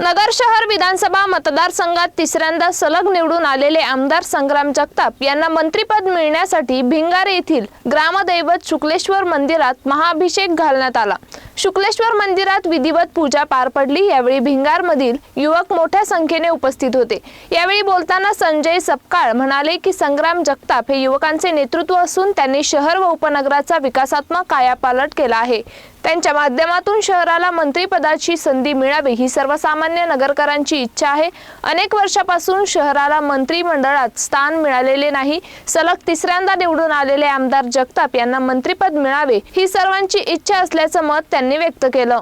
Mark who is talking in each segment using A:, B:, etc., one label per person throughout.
A: नगर शहर विधानसभा मतदारसंघात तिसऱ्यांदा सलग निवडून आलेले आमदार संग्राम जगताप यांना मंत्रिपद मिळण्यासाठी भिंगार येथील ग्रामदैवत शुक्लेश्वर मंदिरात महाअभिषेक घालण्यात आला. शुक्लेश्वर मंदिरात विधिवत पूजा पार पडली. यावेळी भिंगारमधील युवक मोठ्या संख्येने उपस्थित होते. यावेळी बोलताना संजय सपकाळ म्हणाले की संग्राम जगताप हे युवकांचे नेतृत्व असून त्यांनी शहर व उपनगराचा विकासात्मक कायापालट केला आहे. त्यांच्या माध्यमातून शहराला मंत्रीपदाची संधी मिळावी ही सर्वसामान्य नगरकरांची इच्छा आहे. अनेक वर्षापासून शहराला मंत्रिमंडळात स्थान मिळालेले नाही. सलग तिसऱ्यांदा निवडून आलेले आमदार जगताप यांना मंत्रिपद मिळावे ही सर्वांची इच्छा असल्याचं मत त्यांनी व्यक्त केलं.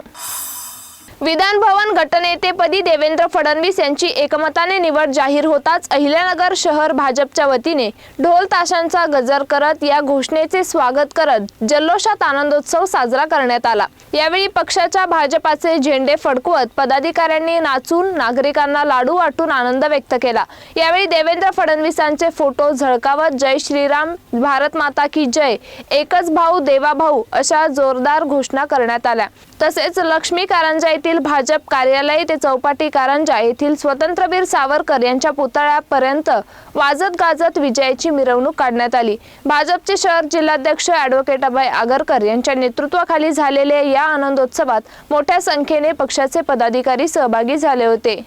A: विधान भवन गटनेतेपदी देवेंद्र फडणवीस यांची एकमताने निवड जाहीर होताच अहिल्यानगर शहर भाजपच्या वतीने ढोल ताशांचा गजर करत या घोषणेचे स्वागत करत जल्लोषात आनंदोत्सव साजरा करण्यात आला. यावेळी पक्षाच्या भाजपाचे झेंडे फडकवत पदाधिकाऱ्यांनी नाचून नागरिकांना लाडू वाटून आनंद व्यक्त केला. यावेळी देवेंद्र फडणवीसांचे फोटो झळकावत जय श्रीराम भारत माता की जय एकच भाऊ देवा भाऊ अशा जोरदार घोषणा करण्यात आल्या. तसेच लक्ष्मी कारंजा येथील भाजप कार्यालय ते चौपाटी कारंजा येथील स्वतंत्रवीर सावरकर यांच्या पुतळ्यापर्यंत वाजत गाजत विजयाची मिरवणूक काढण्यात आली. भाजपचे शहर जिल्हाध्यक्ष ॲडव्होकेट अभय आगरकर यांच्या नेतृत्वाखाली झालेल्या या आनंदोत्सवात मोठ्या संख्येने पक्षाचे पदाधिकारी सहभागी झाले होते.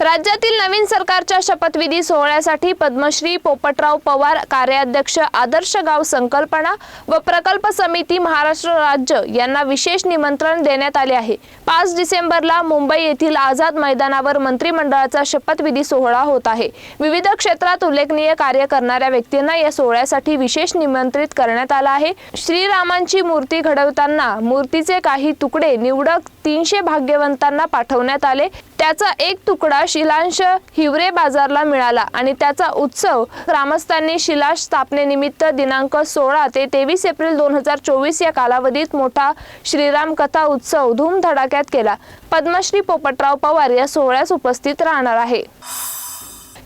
A: राज्यातील नवीन सरकारच्या शपथविधी सोहळ्यासाठी पद्मश्री पोपटराव पवार कार्याध्यक्ष आदर्श गाव संकल्पना व प्रकल्प समिती महाराष्ट्र राज्य यांना विशेष निमंत्रण देण्यात आले आहे. पाच डिसेंबरला मुंबई येथील आझाद मैदानावर मंत्रिमंडळाचा शपथविधी सोहळा होत आहे. विविध क्षेत्रात उल्लेखनीय कार्य करणाऱ्या व्यक्तींना या सोहळ्यासाठी विशेष निमंत्रित करण्यात आलं आहे. श्रीरामांची मूर्ती घडवताना मूर्तीचे काही तुकडे निवडक तीनशे भाग्यवंतांना पाठवण्यात आले. त्याचा एक तुकडा शिलांश हिवरे बाजारला मिळाला आणि त्याचा उत्सव ग्रामस्थांनी शिलाश स्थापनेनिमित्त दिनांक सोळा ते तेवीस एप्रिल दोन हजार चोवीस या कालावधीत मोठा श्रीराम कथा उत्सव धूमधडाक्यात केला. पद्मश्री पोपटराव पवार या सोहळ्यास उपस्थित राहणार आहे.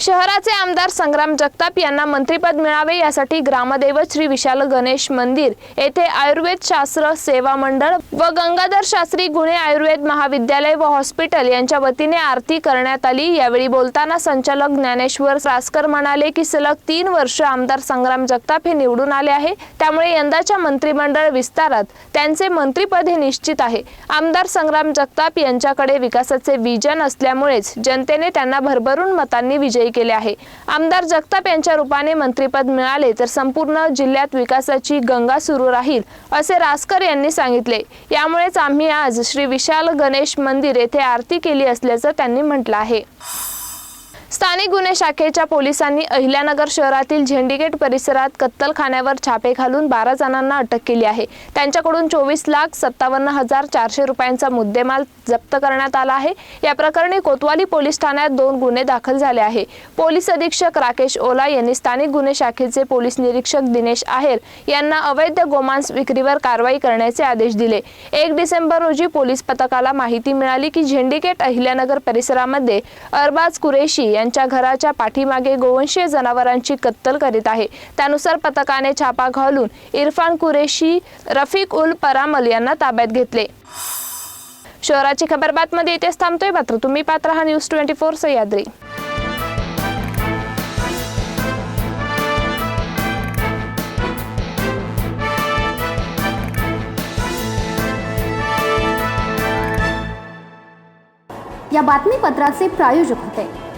A: शहराचे आमदार संग्राम जगताप यांना मंत्रीपद मिळावे यासाठी ग्रामदैवत श्री विशाल गणेश मंदिर येथे आयुर्वेद शास्त्र सेवा मंडळ व गंगाधर शास्त्री गुणे आयुर्वेद महाविद्यालय व हॉस्पिटल यांच्या वतीने आरती करण्यात आली. यावेळी बोलताना संचालक ज्ञानेश्वर रासकर म्हणाले की सलग तीन वर्ष आमदार संग्राम जगताप हे निवडून आले आहे. त्यामुळे यंदाच्या मंत्रिमंडळ विस्तारात त्यांचे मंत्रीपद हे निश्चित आहे. आमदार संग्राम जगताप यांच्याकडे विकासाचे विजन असल्यामुळेच जनतेने त्यांना भरभरून मतांनी विजयी केले आहे. आमदार जगताप यांच्या रूपाने मंत्रीपद मिळाले तर संपूर्ण जिल्ह्यात विकासाची गंगा सुरू राहील असे रासकर यांनी सांगितले. यामुळेच आम्ही आज श्री विशाल गणेश मंदिर येथे आरती केली असल्याचं त्यांनी म्हटलं आहे. स्थानिक गुन्हे शाखेच्या पोलिसांनी अहिल्यानगर शहरातील झेंडीगेट परिसरात कत्तलखान्यावर छापे घालून बारा जणांना अटक केली आहे. त्यांच्याकडून चोवीस लाख सत्तावन्न हजार चारशे रुपयांचा मुद्देमाल जप्त करण्यात आला आहे. या प्रकरणी कोतवाली पोलीस ठाण्यात दोन गुन्हे दाखल झाले आहे. पोलीस अधीक्षक राकेश ओला यांनी स्थानिक गुन्हे शाखेचे पोलीस निरीक्षक दिनेश आहेर यांना अवैध गोमांस विक्रीवर कारवाई करण्याचे आदेश दिले. एक डिसेंबर रोजी पोलीस पथकाला माहिती मिळाली की झेंडीगेट अहिल्यानगर परिसरामध्ये अरबाज कुरेशी यांच्या घराच्या पाठीमागे गोवंशीय जनावरांची कत्तल करीत आहे. त्यानुसार पथकाने छापा घालून इरफान कुरेशी रफिक उल परामल यांना ताब्यात घेतले. शहराची खबर बातमध्ये इथेच थांबतोय. मात्र तुम्ही पात्र हा न्यूज ट्वेंटी फोर सह्याद्री.
B: या बातमीपत्राचे प्रायोजक होते.